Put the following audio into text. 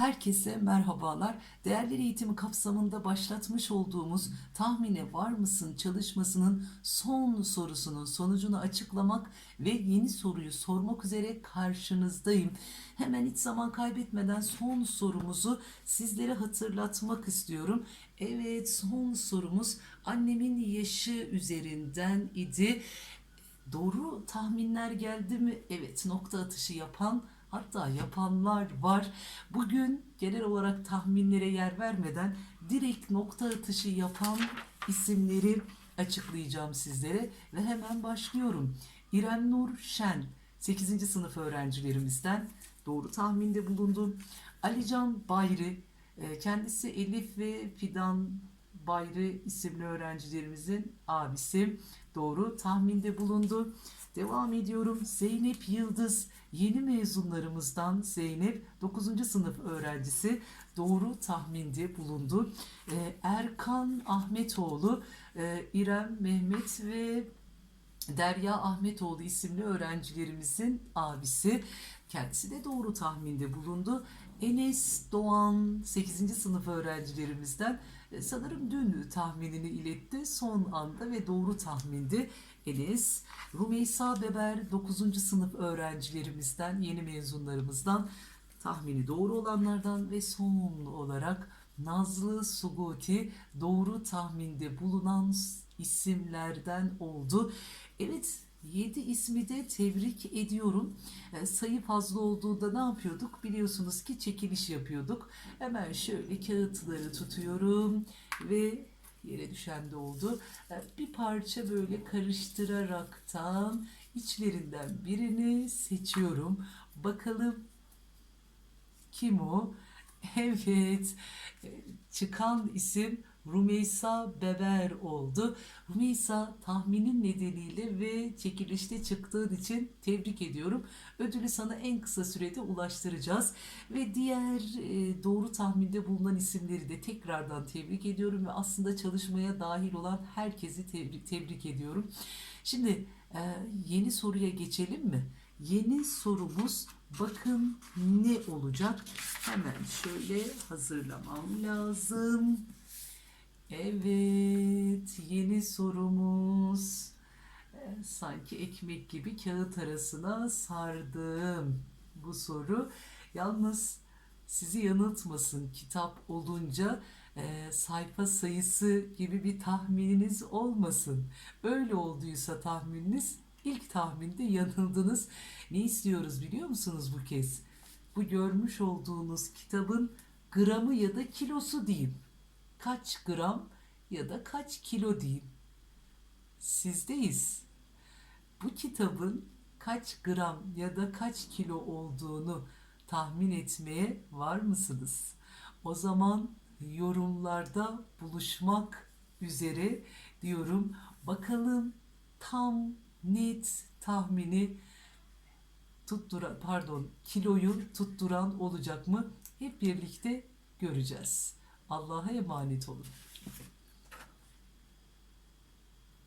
Herkese merhabalar. Değerleri eğitimi kapsamında başlatmış olduğumuz tahmine var mısın çalışmasının son sorusunun sonucunu açıklamak ve yeni soruyu sormak üzere karşınızdayım. Hemen hiç zaman kaybetmeden son sorumuzu sizlere hatırlatmak istiyorum. Evet son sorumuz annemin yaşı üzerinden idi. Doğru tahminler geldi mi? Evet nokta atışı yapan hatta yapanlar var. Bugün genel olarak tahminlere yer vermeden direkt nokta atışı yapan isimleri açıklayacağım sizlere ve hemen başlıyorum. İrem Nur Şen 8. sınıf öğrencilerimizden doğru tahminde bulundu. Alican Bayri e, kendisi Elif ve Fidan Bayri isimli öğrencilerimizin abisi doğru tahminde bulundu. Devam ediyorum. Zeynep Yıldız yeni mezunlarımızdan Zeynep 9. sınıf öğrencisi doğru tahminde bulundu. Ee, Erkan Ahmetoğlu, e, İrem Mehmet ve Derya Ahmetoğlu isimli öğrencilerimizin abisi. Kendisi de doğru tahminde bulundu. Enes Doğan 8. sınıf öğrencilerimizden e, sanırım dün tahminini iletti. Son anda ve doğru tahmindi. Enes, Rumeysa Beber 9. sınıf öğrencilerimizden, yeni mezunlarımızdan tahmini doğru olanlardan ve son olarak Nazlı Suguti doğru tahminde bulunan isimlerden oldu. Evet 7 ismi de tebrik ediyorum. E, sayı fazla olduğunda ne yapıyorduk? Biliyorsunuz ki çekiliş yapıyorduk. Hemen şöyle kağıtları tutuyorum ve yere düşen de oldu. E, bir parça böyle karıştıraraktan içlerinden birini seçiyorum. Bakalım kim o? Evet, çıkan isim Rumeysa Beber oldu. Rumeysa tahminin nedeniyle ve çekilişte çıktığın için tebrik ediyorum. Ödülü sana en kısa sürede ulaştıracağız. Ve diğer e, doğru tahminde bulunan isimleri de tekrardan tebrik ediyorum ve aslında çalışmaya dahil olan herkesi tebrik, tebrik ediyorum. Şimdi e, yeni soruya geçelim mi? Yeni sorumuz bakın ne olacak? Hemen şöyle hazırlamam lazım. Evet, yeni sorumuz. Ee, Sanki ekmek gibi kağıt arasına sardım bu soru. Yalnız sizi yanıltmasın kitap olunca e, sayfa sayısı gibi bir tahmininiz olmasın. Öyle olduysa tahmininiz ilk tahminde yanıldınız. Ne istiyoruz biliyor musunuz bu kez? Bu görmüş olduğunuz kitabın gramı ya da kilosu diyeyim kaç gram ya da kaç kilo diyeyim. Sizdeyiz. Bu kitabın kaç gram ya da kaç kilo olduğunu tahmin etmeye var mısınız? O zaman yorumlarda buluşmak üzere diyorum. Bakalım tam net tahmini tutturan pardon kiloyu tutturan olacak mı? Hep birlikte göreceğiz. Allah'a emanet olun.